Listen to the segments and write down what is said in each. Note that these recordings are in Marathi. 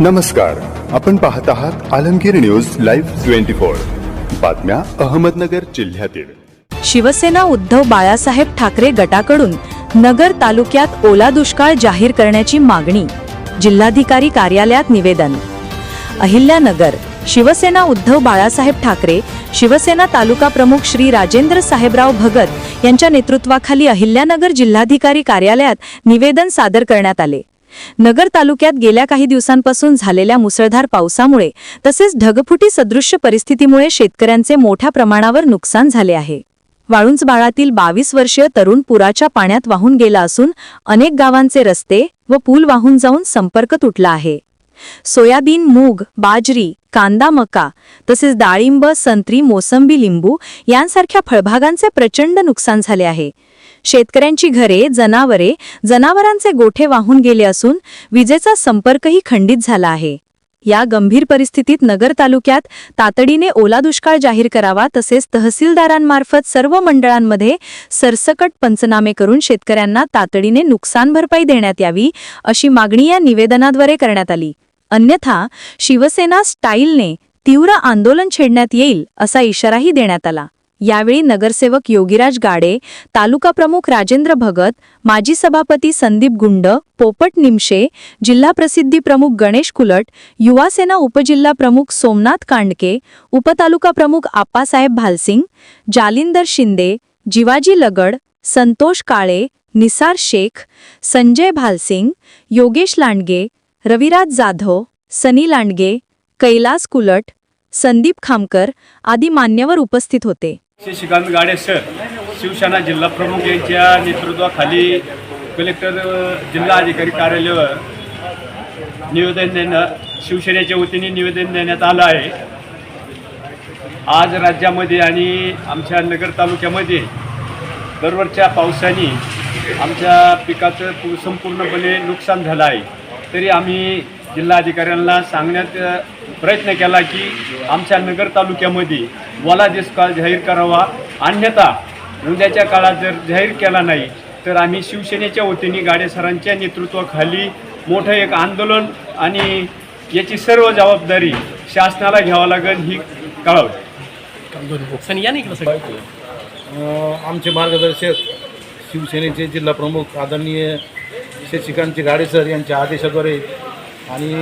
नमस्कार आपण पाहत आहात Alamgir news live twenty four. बातम्या अहमदनगर जिल्ह्यातील. शिवसेना उद्धव बाळासाहेब ठाकरे गटाकडून नगर तालुक्यात ओला दुष्काळ जाहीर करण्याची मागणी जिल्हाधिकारी कार्यालयात निवेदन. अहिल्यानगर शिवसेना उद्धव बाळासाहेब ठाकरे शिवसेना तालुका प्रमुख श्री राजेंद्र साहेबराव भगत यांच्या नेतृत्वाखाली अहिल्यानगर जिल्हाधिकारी कार्यालयात निवेदन सादर करण्यात आले. नगर तालुक्यात गेल्या काही दिवसांपासून झालेल्या मुसळधार पावसामुळे तसेच ढगफुटी सदृश्य परिस्थितीमुळे शेतकऱ्यांचे मोठ्या प्रमाणावर नुकसान झाले आहे. वाळुंजबाळातील बावीस वर्षीय तरुण पुराच्या पाण्यात वाहून गेला असून अनेक गावांचे रस्ते व पूल वाहून जाऊन संपर्क तुटला आहे. सोयाबीन मूग बाजरी कांदा मका तसेच डाळिंब संत्री मोसंबी लिंबू यांसारख्या फळभागांचे प्रचंड नुकसान झाले आहे. शेतकऱ्यांची घरे जनावरे जनावरांचे गोठे वाहून गेले असून विजेचा संपर्कही खंडित झाला आहे. या गंभीर परिस्थितीत नगर तालुक्यात तातडीने ओला दुष्काळ जाहीर करावा तसेच तहसीलदारांमार्फत सर्व मंडळांमध्ये सरसकट पंचनामे करून शेतकऱ्यांना तातडीने नुकसान भरपाई देण्यात यावी अशी मागणी या निवेदनाद्वारे करण्यात आली. अन्यथा शिवसेना स्टाईलने तीव्र आंदोलन छेडण्यात येईल असा इशाराही देण्यात आला. यावेळी नगरसेवक योगीराज गाडे तालुका प्रमुख राजेंद्र भगत माजी सभापती संदीप गुंड पोपट निमशे जिल्हा प्रसिद्धी प्रमुख गणेश कुलट युवा सेना उपजिल्हा प्रमुख सोमनाथ कांडके उपतालुका प्रमुख आप्पासाहेब भालसिंग जालिंदर शिंदे जिवाजी लगड संतोष काळे निसार शेख संजय भालसिंग योगेश लांडगे रविराज जाधव सनी लांडगे कैलास कुलट संदीप खामकर आदी मान्यवर उपस्थित होते. श्रीकांत गाडे सर शिवसेना जिल्हा प्रमुख यांच्या नेतृत्वाखाली कलेक्टर जिल्हा अधिकारी कार्यालयावर निवेदन देणं शिवसेनेच्या वतीने निवेदन देण्यात आलं आहे. आज राज्यामध्ये आणि आमच्या नगर तालुक्यामध्ये दरवरच्या पावसाने आमच्या पिकाचं संपूर्णपणे नुकसान झालं आहे. तरी आम्ही जिल्हाधिकाऱ्यांना सांगण्यात प्रयत्न केला की आमच्या नगर तालुक्यामध्ये वला दुष्काळ जाहीर करावा. अन्यथा उद्याच्या काळात जर जाहीर केला नाही तर आम्ही शिवसेनेच्या वतीने गाडे सरांच्या नेतृत्वाखाली मोठं एक आंदोलन आणि याची सर्व जबाबदारी शासनाला घ्यावं लागेल ही अ, आमचे मार्गदर्शक शिवसेनेचे जिल्हा प्रमुख आदरणीय शशिकांतचे गाडेसर यांच्या आदेशाद्वारे आणि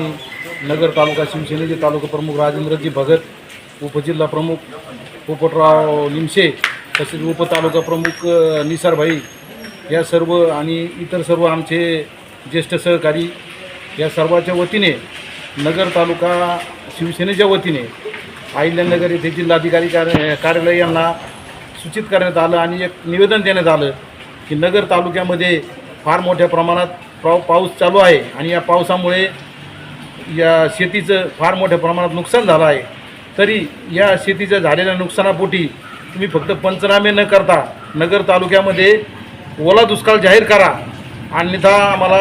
नगर तालुका शिवसेनेचे तालुका प्रमुख राजेंद्रजी भगत उपजिल्हा प्रमुख पोपटराव निमशे तसेच उपतालुका प्रमुख निसारभाई या सर्व आणि इतर सर्व आमचे ज्येष्ठ सहकारी या सर्वाच्या वतीने नगर तालुका शिवसेनेच्या वतीने अहिल्यानगर येथे जिल्हाधिकारी कार्य कार्यालय यांना सूचित करण्यात आलं आणि एक निवेदन देण्यात आलं की नगर तालुक्यामध्ये फार मोठ्या प्रमाणात पाव पाऊस चालू आहे आणि या पावसामुळे या शेतीचं फार मोठ्या प्रमाणात नुकसान झालं आहे. तरी या शेतीच्या झालेल्या नुकसानापोटी तुम्ही फक्त पंचनामे न करता नगर तालुक्यामध्ये ओला दुष्काळ जाहीर करा अन्यथा आम्हाला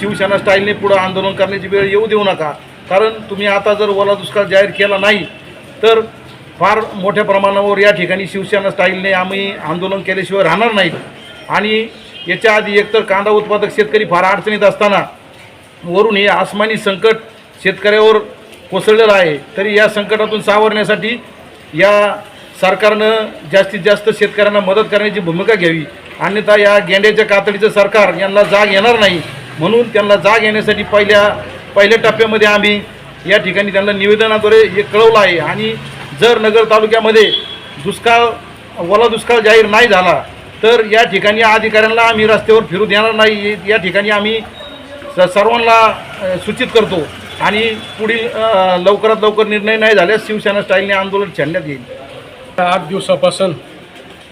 शिवसेना स्टाईलने पुढं आंदोलन करण्याची वेळ येऊ देऊ नका. कारण तुम्ही आता जर ओला दुष्काळ जाहीर केला नाही तर फार मोठ्या प्रमाणावर या ठिकाणी शिवसेना स्टाईलने आम्ही आंदोलन केल्याशिवाय राहणार नाहीत आणि याच्या आधी एकतर कांदा उत्पादक शेतकरी फार अडचणीत असताना वरून हे आसमानी संकट शेतकऱ्यावर कोसळलेलं आहे. तरी या संकटातून सावरण्यासाठी या सरकारनं जास्तीत जास्त शेतकऱ्यांना मदत करण्याची भूमिका घ्यावी. अन्यथा या गेंड्याच्या कातडीचं सरकार यांना जाग येणार नाही. म्हणून त्यांना जाग येण्यासाठी पहिल्या पहिल्या टप्प्यामध्ये आम्ही या ठिकाणी त्यांना निवेदनाद्वारे हे कळवलं आहे. आणि जर नगर तालुक्यामध्ये दुष्काळ ओला दुष्काळ जाहीर नाही झाला तर या ठिकाणी अधिकाऱ्यांना आम्ही रस्त्यावर फिरू देणार नाही. या ठिकाणी आम्ही स- सर्वांना सूचित करतो आणि पुढील लवकरात लवकर निर्णय नाही झाल्यास शिवसेना स्टाईलने आंदोलन छाडण्यात येईल. आठ दिवसापासून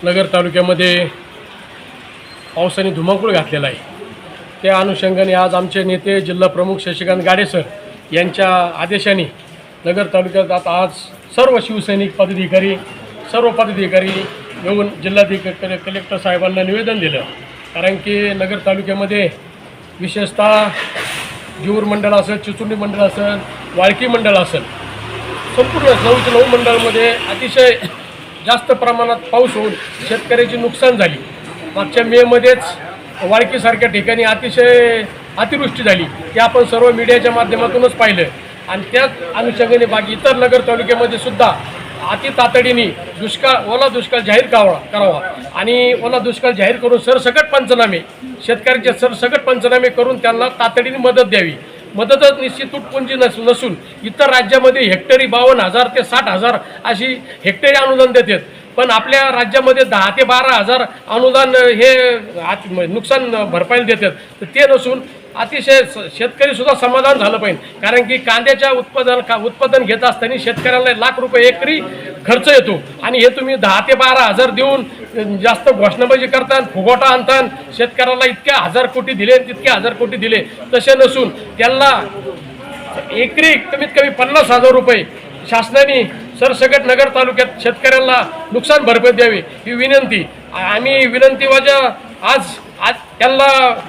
नगर तालुक्यामध्ये पावसाने धुमाकूळ घातलेला आहे. त्या अनुषंगाने आज आमचे नेते जिल्हा प्रमुख शशिकांत गाडेसर यांच्या आदेशाने नगर तालुक्यात आता आज सर्व शिवसैनिक पदाधिकारी सर्व पदाधिकारी येऊन जिल्हाधिकारी कलेक्टर साहेबांना निवेदन दिलं. कारण की नगर तालुक्यामध्ये विशेषतः जीवर मंडळ असेल चिचुंडी मंडळ असेल वाळकी मंडळ असेल संपूर्ण नऊचे नऊ मंडळामध्ये अतिशय जास्त प्रमाणात पाऊस होऊन शेतकऱ्याची नुकसान झाली. मागच्या मेमध्येच वाळकीसारख्या ठिकाणी अतिशय अतिवृष्टी झाली. ते आपण सर्व मीडियाच्या माध्यमातूनच पाहिलं. आणि त्याच अनुषंगाने बाकी इतर नगर तालुक्यामध्ये सुद्धा अति तातडीने दुष्काळ ओला दुष्काळ जाहीर करावा करावा. आणि ओला दुष्काळ जाहीर करून सरसकट पंचनामे शेतकऱ्यांचे सरसकट पंचनामे करून त्यांना तातडीने मदत द्यावी. मदतच निश्चित तुटपुंजी नस नसून इतर राज्यामध्ये हेक्टरी बावन्न हजार ते साठ हजार अशी हेक्टरी अनुदान देतात पण आपल्या राज्यामध्ये दहा ते बारा हजार अनुदान हे नुकसान भरपाईला देतात तर ते नसून अतिशय स- शेतकरी सुद्धा समाधान झालं पाहिजे. कारण की कांद्याच्या उत्पादन का उत्पादन घेत असताना शेतकऱ्याला लाख रुपये एकरी खर्च येतो. आणि हे तुम्ही दहा ते बारा हजार देऊन जास्त घोषणाबाजी करतात फुगोटा आणतात शेतकऱ्याला इतक्या हजार कोटी दिले तितके हजार कोटी दिले. तसे नसून त्यांना एकरी कमीत कमी पन्नास हजार रुपये शासनाने सरसकट नगर तालुक्यात शेतकऱ्यांना नुकसान भरपाई द्यावी ही विनंती. आम्ही विनंती माझ्या आज आज त्यांना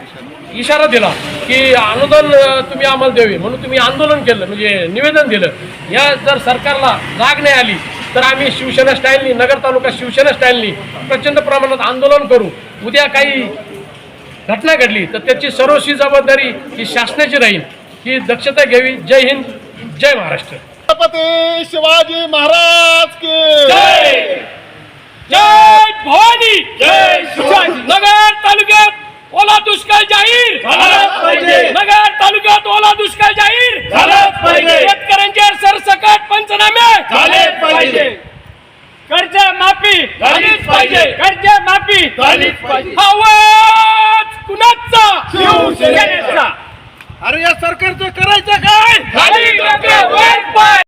इशारा दिला. की अनुदान तुम्ही आम्हाला द्यावे. म्हणून तुम्ही आंदोलन केलं म्हणजे निवेदन दिलं. या जर सरकारला जाग नाही आली तर आम्ही शिवसेना स्टाईलनी नगर तालुका शिवसेना स्टाईलनी प्रचंड प्रमाणात आंदोलन करू. उद्या काही घटना घडली तर त्याची सर्वस्वी जबाबदारी ही शासनाची राहील. ही दक्षता घ्यावी. जय हिंद जय महाराष्ट्र. छत्रपती शिवाजी महाराज की जय भवानी! जय शिवाजी नगर तालुक्यात ओला दुष्काळ जाहीर नगर तालुक्यात ओला दुष्काळ जाहीर शेतकऱ्यांचे सरसकट पंचनामे झाले पाहिजे. कर्ज माफी झालीच पाहिजे. कर्ज माफी झालीच पाहिजे. आवाज कुणाचा शिवसेनेचा. अरे या सरकारचं करायचं काय खाली डोके, वर पाय.